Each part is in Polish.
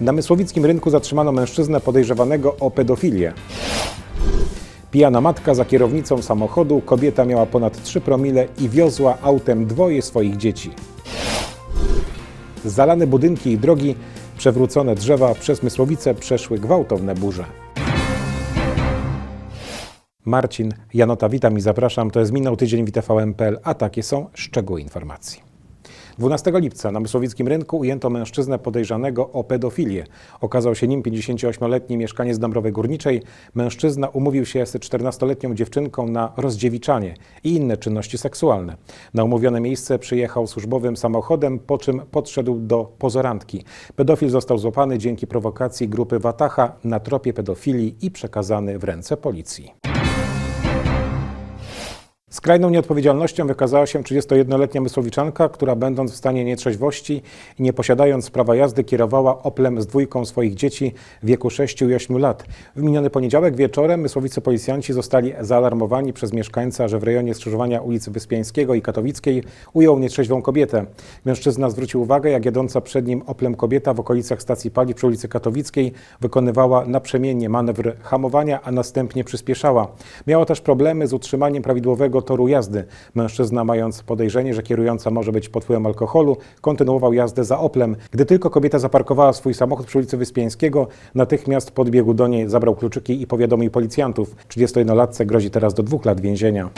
Na Mysłowickim rynku zatrzymano mężczyznę podejrzewanego o pedofilię. Pijana matka za kierownicą samochodu, kobieta miała ponad 3 promile i wiozła autem dwoje swoich dzieci. Zalane budynki i drogi, przewrócone drzewa przez Mysłowice przeszły gwałtowne burze. Marcin, Janota, witam i zapraszam. To jest minął tydzień w TVN.pl, a takie są szczegóły informacji. 12 lipca na Mysłowickim rynku ujęto mężczyznę podejrzanego o pedofilię. Okazał się nim 58-letni mieszkaniec Dąbrowy Górniczej. Mężczyzna umówił się z 14-letnią dziewczynką na rozdziewiczanie i inne czynności seksualne. Na umówione miejsce przyjechał służbowym samochodem, po czym podszedł do pozorantki. Pedofil został złapany dzięki prowokacji grupy Watacha na tropie pedofilii i przekazany w ręce policji. Skrajną nieodpowiedzialnością wykazała się 31-letnia mysłowiczanka, która będąc w stanie nietrzeźwości i nie posiadając prawa jazdy kierowała Oplem z dwójką swoich dzieci w wieku 6 i 8 lat. W miniony poniedziałek wieczorem mysłowicy policjanci zostali zaalarmowani przez mieszkańca, że w rejonie skrzyżowania ulicy Wyspiańskiego i Katowickiej ujął nietrzeźwą kobietę. Mężczyzna zwrócił uwagę, jak jadąca przed nim Oplem kobieta w okolicach stacji paliw przy ulicy Katowickiej wykonywała naprzemiennie manewr hamowania, a następnie przyspieszała. Miała też problemy z utrzymaniem prawidłowego toru jazdy. Mężczyzna, mając podejrzenie, że kierująca może być pod wpływem alkoholu, kontynuował jazdę za Oplem. Gdy tylko kobieta zaparkowała swój samochód przy ulicy Wyspiańskiego, natychmiast podbiegł do niej, zabrał kluczyki i powiadomił policjantów. 31-latce grozi teraz do dwóch lat więzienia.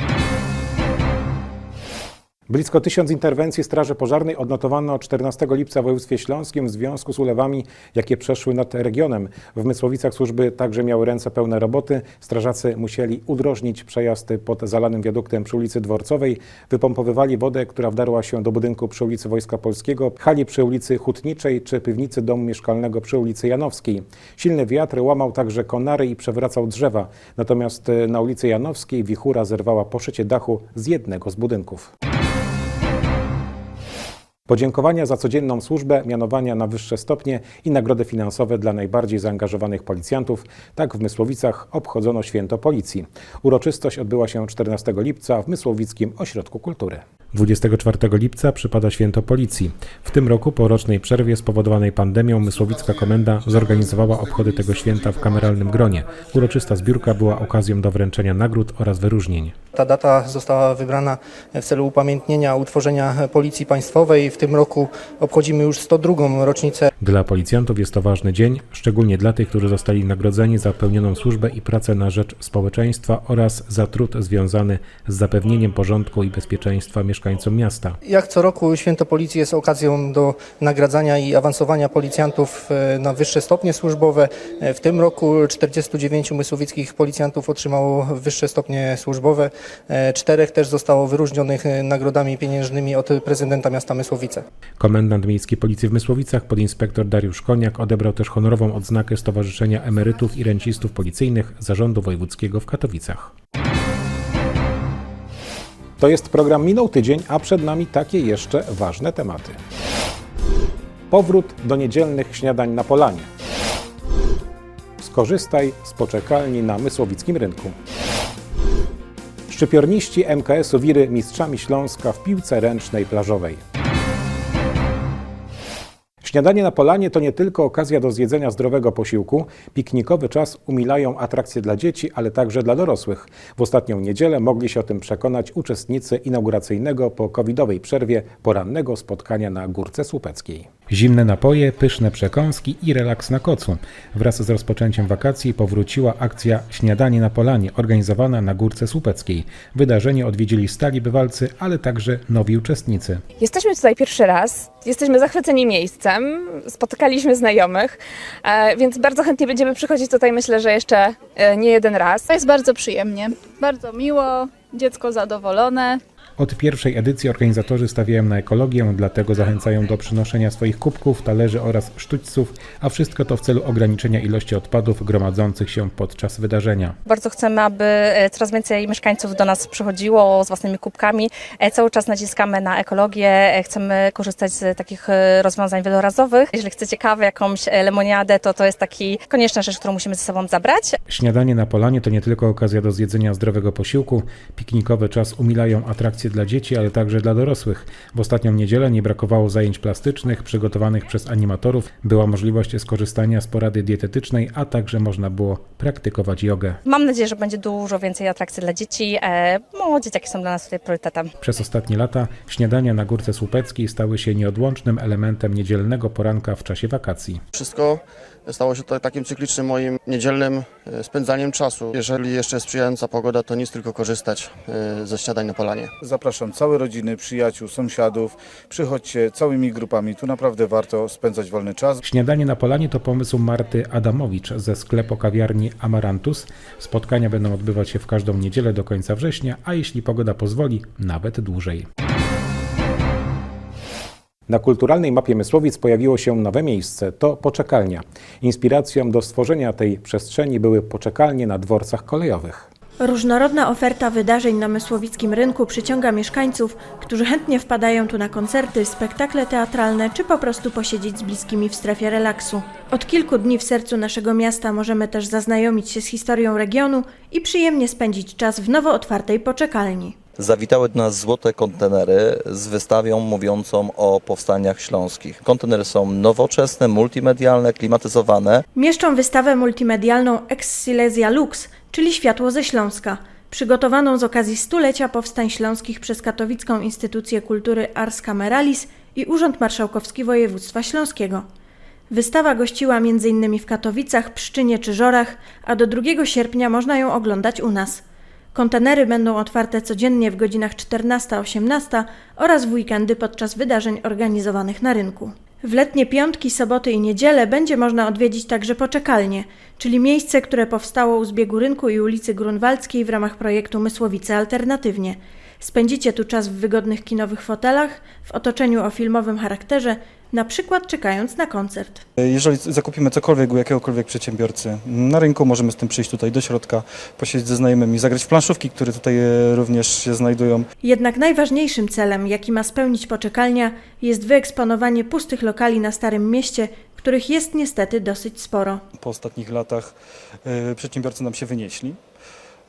Blisko tysiąc interwencji Straży Pożarnej odnotowano 14 lipca w województwie śląskim w związku z ulewami, jakie przeszły nad regionem. W Mysłowicach służby także miały ręce pełne roboty. Strażacy musieli udrożnić przejazd pod zalanym wiaduktem przy ulicy Dworcowej, wypompowywali wodę, która wdarła się do budynku przy ulicy Wojska Polskiego, pchali przy ulicy Hutniczej czy piwnicy domu mieszkalnego przy ulicy Janowskiej. Silny wiatr łamał także konary i przewracał drzewa. Natomiast na ulicy Janowskiej wichura zerwała poszycie dachu z jednego z budynków. Podziękowania za codzienną służbę, mianowania na wyższe stopnie i nagrody finansowe dla najbardziej zaangażowanych policjantów. Tak w Mysłowicach obchodzono święto policji. Uroczystość odbyła się 14 lipca w Mysłowickim Ośrodku Kultury. 24 lipca przypada święto policji. W tym roku po rocznej przerwie spowodowanej pandemią Mysłowicka Komenda zorganizowała obchody tego święta w kameralnym gronie. Uroczysta zbiórka była okazją do wręczenia nagród oraz wyróżnień. Ta data została wybrana w celu upamiętnienia utworzenia Policji Państwowej. W tym roku obchodzimy już 102. rocznicę Dla policjantów jest to ważny dzień, szczególnie dla tych, którzy zostali nagrodzeni za pełnioną służbę i pracę na rzecz społeczeństwa oraz za trud związany z zapewnieniem porządku i bezpieczeństwa mieszkańcom miasta. Jak co roku Święto Policji jest okazją do nagradzania i awansowania policjantów e, na wyższe stopnie służbowe. E, W tym roku 49 mysłowickich policjantów otrzymało wyższe stopnie służbowe. E, Czterech też zostało wyróżnionych nagrodami pieniężnymi od prezydenta miasta Mysłowice. Komendant Miejskiej Policji w Mysłowicach, podinspektor Dariusz Koniak odebrał też honorową odznakę Stowarzyszenia Emerytów i Rencistów Policyjnych Zarządu Wojewódzkiego w Katowicach. To jest program Minął Tydzień, a przed nami takie jeszcze ważne tematy. Powrót do niedzielnych śniadań na Polanie. Skorzystaj z poczekalni na Mysłowickim Rynku. Szczypiorniści MKS-u Wiry mistrzami Śląska w piłce ręcznej plażowej. Śniadanie na polanie to nie tylko okazja do zjedzenia zdrowego posiłku. Piknikowy czas umilają atrakcje dla dzieci, ale także dla dorosłych. W ostatnią niedzielę mogli się o tym przekonać uczestnicy inauguracyjnego po covidowej przerwie porannego spotkania na Górce Słupeckiej. Zimne napoje, pyszne przekąski i relaks na kocu. Wraz z rozpoczęciem wakacji powróciła akcja Śniadanie na Polanie, organizowana na Górce Słupeckiej. Wydarzenie odwiedzili stali bywalcy, ale także nowi uczestnicy. Jesteśmy tutaj pierwszy raz, jesteśmy zachwyceni miejscem, spotykaliśmy znajomych, e, więc bardzo chętnie będziemy przychodzić tutaj, myślę, że jeszcze e, nie jeden raz. To jest bardzo przyjemnie, bardzo miło, dziecko zadowolone. Od pierwszej edycji organizatorzy stawiają na ekologię, dlatego zachęcają do przynoszenia swoich kubków, talerzy oraz sztućców, a wszystko to w celu ograniczenia ilości odpadów gromadzących się podczas wydarzenia. Bardzo chcemy, aby e, coraz więcej mieszkańców do nas przychodziło z własnymi kubkami. E, Cały czas naciskamy na ekologię, e, chcemy korzystać z takich rozwiązań wielorazowych. Jeżeli chcecie kawę, jakąś lemoniadę, to to jest taki konieczna rzecz, którą musimy ze sobą zabrać. Śniadanie na polanie to nie tylko okazja do zjedzenia zdrowego posiłku. Piknikowy czas umilają atrakcje atrakcje dla dzieci, ale także dla dorosłych. W ostatnią niedzielę nie brakowało zajęć plastycznych przygotowanych przez animatorów. Była możliwość skorzystania z porady dietetycznej, a także można było praktykować jogę. Mam nadzieję, że będzie dużo więcej atrakcji dla dzieci, e, bo dzieciaki są dla nas tutaj priorytetem. Przez ostatnie lata śniadania na Górce Słupeckiej stały się nieodłącznym elementem niedzielnego poranka w czasie wakacji. Wszystko stało się to takim cyklicznym moim niedzielnym e, spędzaniem czasu. Jeżeli jeszcze jest sprzyjająca pogoda, to nic tylko korzystać e, ze śniadań na polanie. Zapraszam całe rodziny, przyjaciół, sąsiadów. Przychodźcie całymi grupami. Tu naprawdę warto spędzać wolny czas. Śniadanie na polanie to pomysł Marty Adamowicz ze sklepu kawiarni Amarantus. Spotkania będą odbywać się w każdą niedzielę do końca września, a jeśli pogoda pozwoli, nawet dłużej. Na kulturalnej mapie Mysłowic pojawiło się nowe miejsce. To poczekalnia. Inspiracją do stworzenia tej przestrzeni były poczekalnie na dworcach kolejowych. Różnorodna oferta wydarzeń na mysłowickim rynku przyciąga mieszkańców, którzy chętnie wpadają tu na koncerty, spektakle teatralne czy po prostu posiedzieć z bliskimi w strefie relaksu. Od kilku dni w sercu naszego miasta możemy też zaznajomić się z historią regionu i przyjemnie spędzić czas w nowo otwartej poczekalni. Zawitały do nas złote kontenery z wystawią mówiącą o powstaniach śląskich. Kontenery są nowoczesne, multimedialne, klimatyzowane. Mieszczą wystawę multimedialną Ex Silesia Lux, czyli Światło ze Śląska, przygotowaną z okazji stulecia powstań śląskich przez Katowicką Instytucję Kultury Ars Cameralis i Urząd Marszałkowski Województwa Śląskiego. Wystawa gościła m.in. w Katowicach, Pszczynie czy Żorach, a do 2 sierpnia można ją oglądać u nas. Kontenery będą otwarte codziennie w godzinach 14-18 oraz w weekendy podczas wydarzeń organizowanych na rynku. W letnie piątki, soboty i niedzielę będzie można odwiedzić także poczekalnie, czyli miejsce, które powstało u zbiegu rynku i ulicy Grunwaldzkiej w ramach projektu Mysłowice Alternatywnie. Spędzicie tu czas w wygodnych kinowych fotelach, w otoczeniu o filmowym charakterze, na przykład czekając na koncert. Jeżeli zakupimy cokolwiek u jakiegokolwiek przedsiębiorcy na rynku, możemy z tym przyjść tutaj do środka, posiedzieć ze znajomymi, zagrać w planszówki, które tutaj e, również się znajdują. Jednak najważniejszym celem, jaki ma spełnić poczekalnia, jest wyeksponowanie pustych lokali na Starym Mieście, których jest niestety dosyć sporo. Po ostatnich latach e, przedsiębiorcy nam się wynieśli.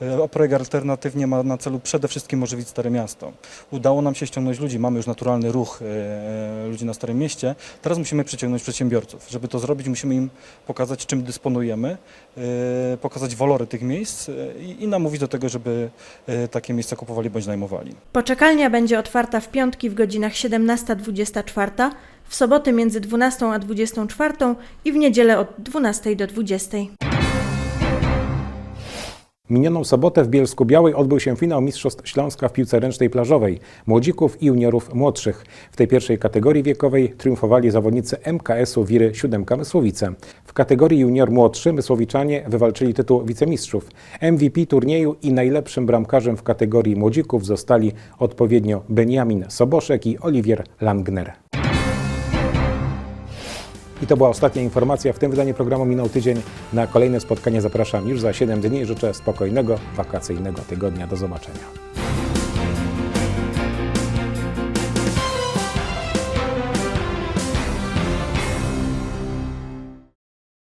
E, A projekt alternatywnie ma na celu przede wszystkim ożywić Stare Miasto. Udało nam się ściągnąć ludzi, mamy już naturalny ruch e, ludzi na Starym Mieście. Teraz musimy przyciągnąć przedsiębiorców. Żeby to zrobić, musimy im pokazać, czym dysponujemy, e, pokazać walory tych miejsc e, i, namówić do tego, żeby e, takie miejsca kupowali bądź najmowali. Poczekalnia będzie otwarta w piątki w godzinach 17-24, w soboty między 12 a 24 i w niedzielę od 12 do 20. Minioną sobotę w Bielsku Białej odbył się finał Mistrzostw Śląska w piłce ręcznej plażowej młodzików i juniorów młodszych. W tej pierwszej kategorii wiekowej triumfowali zawodnicy MKS-u Wiry Siódemka Mysłowice. W kategorii junior młodszy Mysłowiczanie wywalczyli tytuł wicemistrzów. MVP turnieju i najlepszym bramkarzem w kategorii młodzików zostali odpowiednio Benjamin Soboszek i Oliwier Langner. I to była ostatnia informacja. W tym wydaniu programu minął tydzień. Na kolejne spotkanie zapraszam już za 7 dni. Życzę spokojnego, wakacyjnego tygodnia. Do zobaczenia.